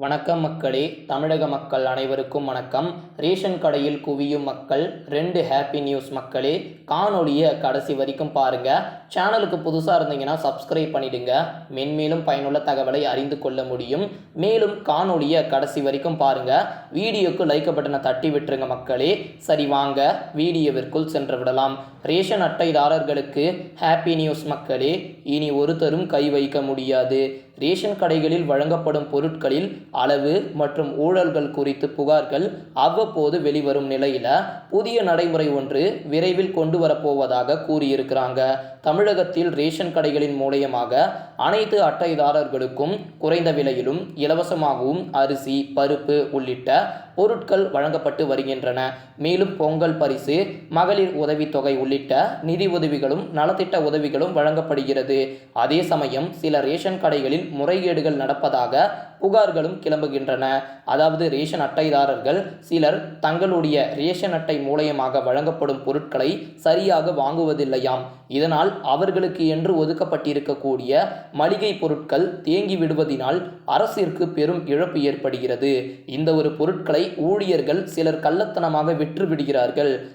வணக்கம் மக்களே. தமிழக மக்கள் அனைவருக்கும் வணக்கம். ரேஷன் கடையில் குவியும் மக்கள் ரெண்டு ஹாப்பி நியூஸ் மக்களே. காணொலியை கடைசி வரைக்கும் பாருங்க. சேனலுக்கு புதுசாக இருந்தீங்கன்னா சப்ஸ்கிரைப் பண்ணிடுங்க. மென்மேலும் பயனுள்ள தகவலை அறிந்து கொள்ள முடியும். மேலும் காணொலியை கடைசி வரைக்கும் பாருங்க. வீடியோக்கு லைக் பட்டனை தட்டி விட்டுருங்க மக்களே. சரி வாங்க. வீடியோவிற்குள் சென்று விடலாம். ரேஷன் அட்டைதாரர்களுக்கு ஹாப்பி நியூஸ் மக்களே. இனி ஒருத்தரும் கை வைக்க முடியாது. ரேஷன் கடைகளில் வழங்கப்படும் பொருட்களில் அளவு மற்றும் ஊழல்கள் குறித்து புகார்கள் அவ்வப்போது வெளிவரும் நிலையில புதிய நடைமுறை ஒன்று விரைவில் கொண்டு வரப்போவதாக கூறியிருக்கிறாங்க. தமிழகத்தில் ரேஷன் கடைகளின் மூலியமாக அனைத்து அட்டைதாரர்களுக்கும் குறைந்த விலையிலும் இலவசமாகவும் அரிசி பருப்பு உள்ளிட்ட பொருட்கள் வழங்கப்பட்டு வருகின்றன. மேலும் பொங்கல் பரிசு மகளிர் உதவித்தொகை உள்ளிட்ட நிதி உதவிகளும் நலத்திட்ட உதவிகளும் வழங்கப்படுகிறது. அதே சமயம் சில ரேஷன் கடைகளில் முறைகேடுகள் நடப்பதாக புகார்களும் கிளம்புகின்றன. அதாவது ரேஷன் அட்டைதாரர்கள் சிலர் தங்களுடைய ரேஷன் அட்டை மூலயமாக வழங்கப்படும் பொருட்களை சரியாக வாங்குவதில்லையாம். இதனால் அவர்களுக்கு என்று ஒதுக்கப்பட்டிருக்கக்கூடிய மளிகை பொருட்கள் தேங்கி விடுவதினால் அரசிற்கு பெரும் இழப்பு ஏற்படுகிறது. இந்த ஒரு பொருட்களை ஊழியர்கள் சிலர் கள்ளத்தனமாக விற்று விடுகிறார்கள்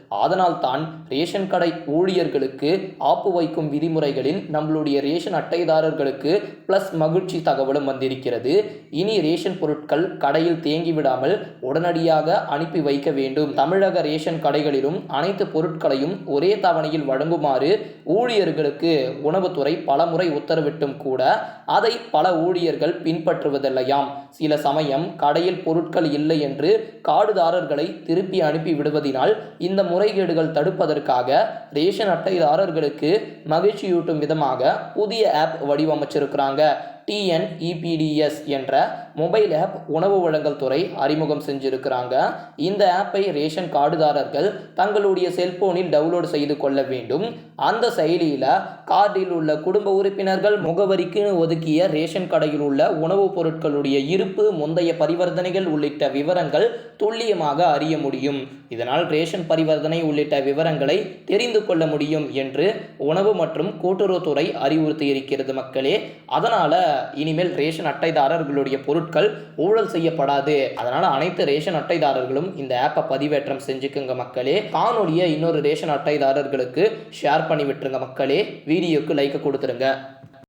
ரேஷன் கடை ஊழியர்களுக்கு ஆப்பு வைக்கும் விதிமுறைகளில் நம்மளுடைய ரேஷன் அட்டைதாரர்களுக்கு பிளஸ் மகிழ்ச்சி தகவலும் வந்திருக்கிறது. இனி ரேஷன் பொருட்கள் கடையில் தேங்கி விடாமல் உடனடியாக அனுப்பி வைக்க வேண்டும். தமிழக ரேஷன் கடைகளிலும் அனைத்து பொருட்களையும் ஒரே தவணையில் வழங்குமாறு ஊழியர்களுக்கு உணவுத்துறை பலமுறை உத்தரவிட்டும் கூட அதை பல ஊழியர்கள் பின்பற்றுவதில்லையாம். சில சமயம் கடையில் பொருட்கள் இல்லை என்று கார்டுதாரர்களை திருப்பி அனுப்பி விடுவதினால் இந்த முறைகேடுகள் தடுப்பதற்காக ரேஷன் அட்டைதாரர்களுக்கு மகிழ்ச்சியூட்டும் விதமாக புதிய ஆப் வடிவமைச்சிருக்கிறாங்க. டிஎன்இபிடிஎஸ் என்ற மொபைல் ஆப் உணவு வழங்கல் துறை அறிமுகம் செஞ்சிருக்கிறாங்க. இந்த ஆப்பை ரேஷன் கார்டுதாரர்கள் தங்களுடைய செல்போனில் டவுன்லோட் செய்து கொள்ள வேண்டும். அந்த செயலியில் கார்டில் உள்ள குடும்ப உறுப்பினர்கள் முகவரிக்கு ஒதுக்கிய ரேஷன் கடையில் உள்ள உணவுப் பொருட்களுடைய இருப்பு முந்தைய பரிவர்த்தனைகள் உள்ளிட்ட விவரங்கள் துல்லியமாக அறிய முடியும். இதனால் ரேஷன் பரிவர்த்தனை உள்ளிட்ட விவரங்களை தெரிந்து கொள்ள முடியும் என்று உணவு மற்றும் கூட்டுறவுத்துறை அறிவுறுத்தி இருக்கிறது மக்களே. அதனால் இனிமேல் ரேஷன் அட்டைதாரர்களுடைய பொருட்கள் ஊழல் செய்யப்படாது. அதனால அனைத்து ரேஷன் அட்டைதாரர்களும் இந்த ஆப்பை பதிவேற்றம் செஞ்சுக்குங்க மக்களே. காணொலியை இன்னொரு ரேஷன் அட்டைதாரர்களுக்கு ஷேர் பண்ணி விட்டுருங்க மக்களே. வீடியோக்கு லைக் கொடுத்துருங்க.